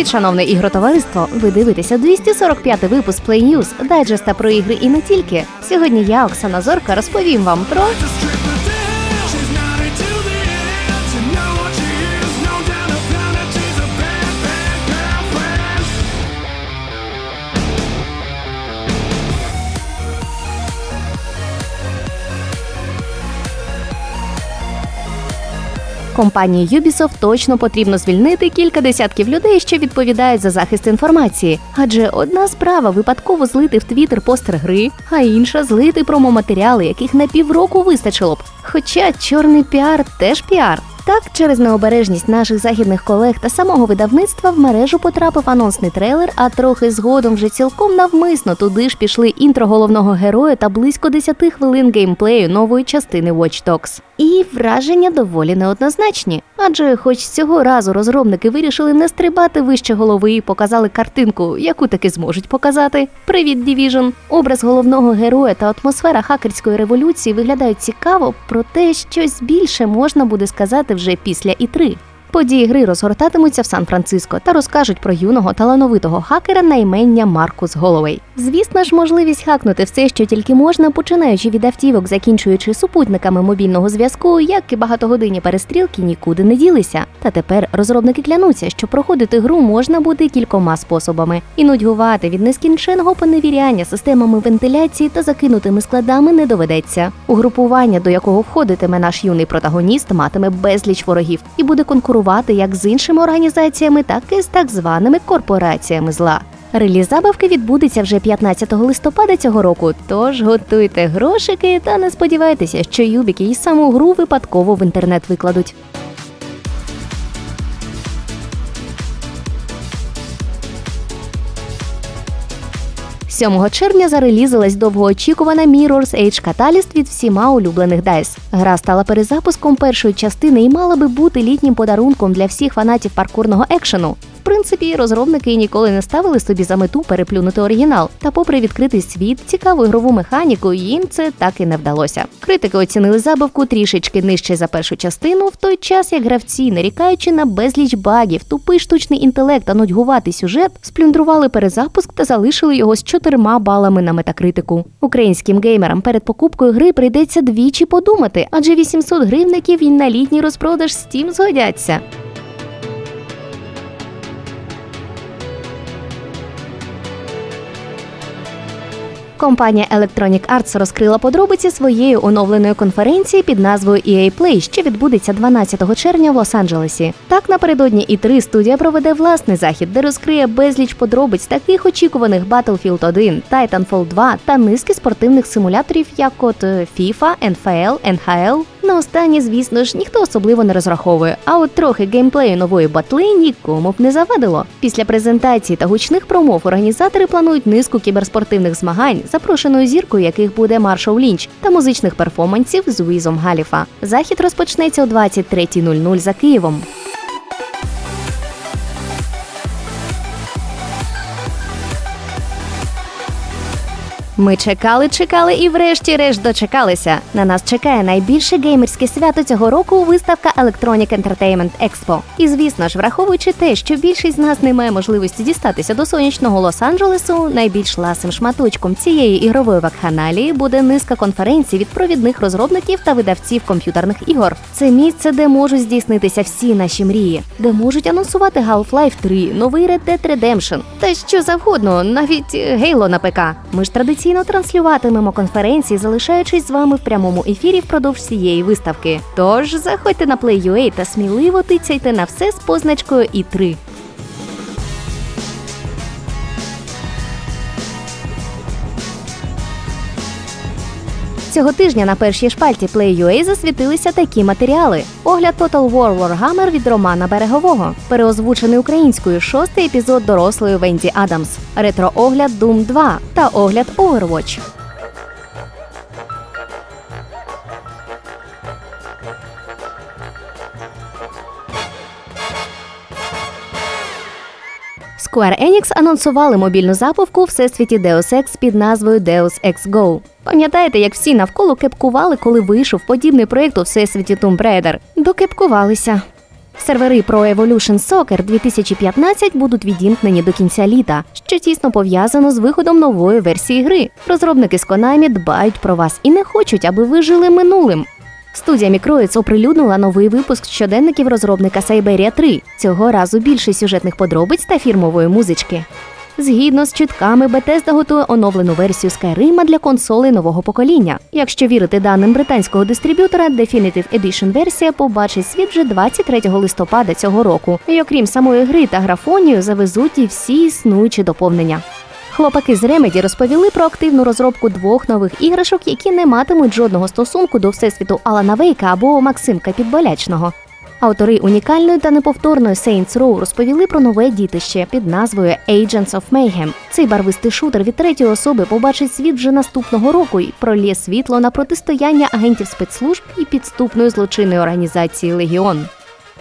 Привіт, шановне ігротовариство! Ви дивитеся 245-й випуск Play News, дайджеста про ігри і не тільки. Сьогодні я, Оксана Зорка, розповім вам про компанії Ubisoft точно потрібно звільнити кілька десятків людей, що відповідають за захист інформації. Адже одна справа випадково злити в Твіттер постер гри, а інша злити промоматеріали, яких на півроку вистачило б. Хоча чорний піар теж піар. Так, через необережність наших західних колег та самого видавництва в мережу потрапив анонсний трейлер, а трохи згодом вже цілком навмисно туди ж пішли інтро головного героя та близько 10 хвилин геймплею нової частини Watch Dogs. І враження доволі неоднозначні. Адже, хоч цього разу розробники вирішили не стрибати вище голови і показали картинку, яку таки зможуть показати. Привіт, Division! Образ головного героя та атмосфера хакерської революції виглядають цікаво, проте щось більше можна буде сказати вже після І3. Події гри розгортатимуться в Сан-Франциско та розкажуть про юного талановитого хакера на імення Маркус Головей. Звісно ж, можливість хакнути все, що тільки можна, починаючи від автівок, закінчуючи супутниками мобільного зв'язку, як і багатогодинні перестрілки, нікуди не ділися. Та тепер розробники клянуться, що проходити гру можна буде кількома способами, і нудьгувати від нескінченого поневіряння системами вентиляції та закинутими складами не доведеться. Угрупування, до якого входитиме наш юний протагоніст, матиме безліч ворогів і буде конкурувати як з іншими організаціями, так і з так званими корпораціями зла. Реліз забавки відбудеться вже 15 листопада цього року, тож готуйте грошики та не сподівайтеся, що юбіки і саму гру випадково в інтернет викладуть. 7 червня зарелізилась довгоочікувана Mirror's Edge Catalyst від всіма улюблених DICE. Гра стала перезапуском першої частини і мала би бути літнім подарунком для всіх фанатів паркурного екшену. Принципі, розробники ніколи не ставили собі за мету переплюнути оригінал. Та, попри відкритий світ, цікаву ігрову механіку, їм це так і не вдалося. Критики оцінили забавку трішечки нижче за першу частину, в той час як гравці, нарікаючи на безліч багів, тупий штучний інтелект та нудьгуватий сюжет, сплюндрували перезапуск та залишили його з чотирма балами на метакритику. Українським геймерам перед покупкою гри прийдеться двічі подумати, адже 800 гривників і на літній розпродаж Steam згодяться. Компанія Electronic Arts розкрила подробиці своєї оновленої конференції під назвою EA Play, що відбудеться 12 червня в Лос-Анджелесі. Так напередодні і3 студія проведе власний захід, де розкриє безліч подробиць таких очікуваних Battlefield 1, Titanfall 2 та низки спортивних симуляторів, як от е, FIFA, NFL, NHL. На останні, звісно ж, ніхто особливо не розраховує. А от трохи геймплею нової батли нікому б не завадило. Після презентації та гучних промов організатори планують низку кіберспортивних змагань, запрошеною зіркою яких буде Маршал Лінч, та музичних перформансів з Уізом Галіфа. Захід розпочнеться о 23.00 за Києвом. Ми чекали, чекали і врешті-решт дочекалися. На нас чекає найбільше геймерське свято цього року виставка Electronic Entertainment Expo. І звісно ж, враховуючи те, що більшість з нас не має можливості дістатися до сонячного Лос-Анджелесу, найбільш ласим шматочком цієї ігрової вакханалії буде низка конференцій від провідних розробників та видавців комп'ютерних ігор. Це місце, де можуть здійснитися всі наші мрії, де можуть анонсувати Half-Life 3, новий Red Dead Redemption та що завгодно, навіть Halo на ПК. Ми ж традиційно транслюватимемо конференції, залишаючись з вами в прямому ефірі впродовж цієї виставки. Тож заходьте на Play.ua та сміливо тицяйте на все з позначкою І3. Цього тижня на першій шпальті Play.ua засвітилися такі матеріали: огляд Total War Warhammer від Романа Берегового, переозвучений українською шостий епізод дорослої Венді Адамс, ретро-огляд Doom 2 та огляд Overwatch. Square Enix анонсували мобільну запуску у всесвіті Deus Ex під назвою Deus Ex Go. Пам'ятаєте, як всі навколо кепкували, коли вийшов подібний проєкт у всесвіті Tomb Raider? Докепкувалися. Сервери Pro Evolution Soccer 2015 будуть відімкнені до кінця літа, що тісно пов'язано з виходом нової версії гри. Розробники з Konami дбають про вас і не хочуть, аби ви жили минулим. Студія Microids оприлюднила новий випуск щоденників розробника Siberia 3. Цього разу більше сюжетних подробиць та фірмової музички. Згідно з чутками, Bethesda готує оновлену версію Skyrim для консолей нового покоління. Якщо вірити даним британського дистриб'ютора, Definitive Edition версія побачить світ вже 23 листопада цього року. І окрім самої гри та графонію, завезуть і всі існуючі доповнення. Хлопаки з Remedy розповіли про активну розробку двох нових іграшок, які не матимуть жодного стосунку до всесвіту Алана Вейка або Максимка Підболячного. Автори унікальної та неповторної Saints Row розповіли про нове дітище під назвою Agents of Mayhem. Цей барвистий шутер від третьої особи побачить світ вже наступного року і пролє світло на протистояння агентів спецслужб і підступної злочинної організації Легіон.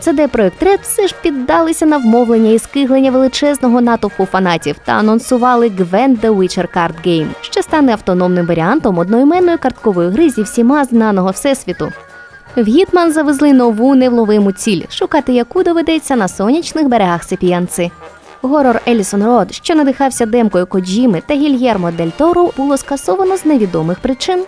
CD Projekt Red все ж піддалися на вмовлення і скиглення величезного натовпу фанатів та анонсували Gwent The Witcher Card Game, що стане автономним варіантом одноіменної карткової гри зі всіма знаного всесвіту. В Гітман завезли нову невловиму ціль, шукати яку доведеться на сонячних берегах Сепіянци. Горор Елісон Род, що надихався демкою Коджіми та Гільєрмо Дель Торо, було скасовано з невідомих причин.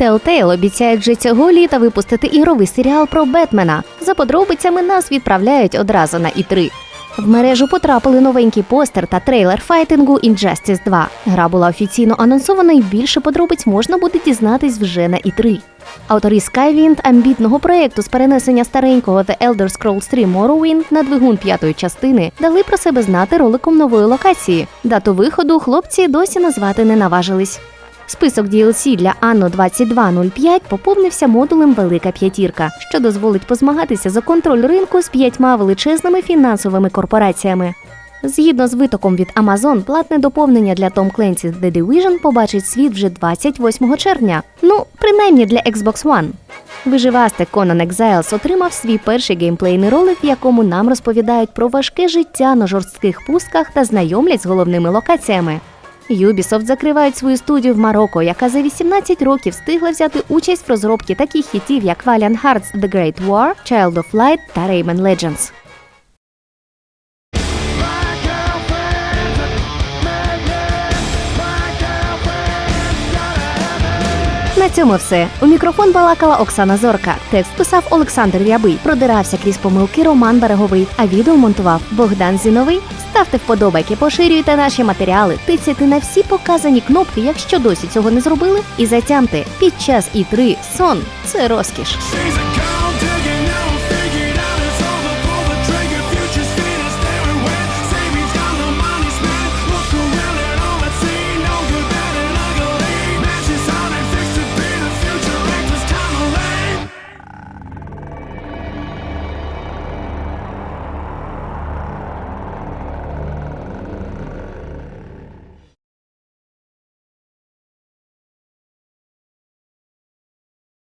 Telltale обіцяють вже цього літа випустити ігровий серіал про Бетмена. За подробицями нас відправляють одразу на І3. В мережу потрапили новенький постер та трейлер файтингу Injustice 2. Гра була офіційно анонсована і більше подробиць можна буде дізнатись вже на І3. Автори Skywind амбітного проєкту з перенесення старенького The Elder Scrolls 3 Morrowind на двигун п'ятої частини дали про себе знати роликом нової локації. Дату виходу хлопці досі назвати не наважились. Список DLC для Anno 2205 поповнився модулем Велика П'ятірка, що дозволить позмагатися за контроль ринку з п'ятьма величезними фінансовими корпораціями. Згідно з витоком від Amazon, платне доповнення для Tom Clancy's The Division побачить світ вже 28 червня. Ну, принаймні для Xbox One. Виживастик Conan Exiles отримав свій перший геймплейний ролик, в якому нам розповідають про важке життя на жорстких пустках та знайомлять з головними локаціями. Ubisoft закривають свою студію в Марокко, яка за 18 років встигла взяти участь в розробці таких хітів, як Valiant Hearts The Great War, Child of Light та Rayman Legends. На цьому все. У мікрофон балакала Оксана Зорка. Текст писав Олександр Рябий. Продирався крізь помилки Роман Береговий, а відео монтував Богдан Зіновий. Ставте вподобайки, поширюйте наші матеріали, тицяйте на всі показані кнопки, якщо досі цього не зробили, і затямте під час І3 сон це розкіш.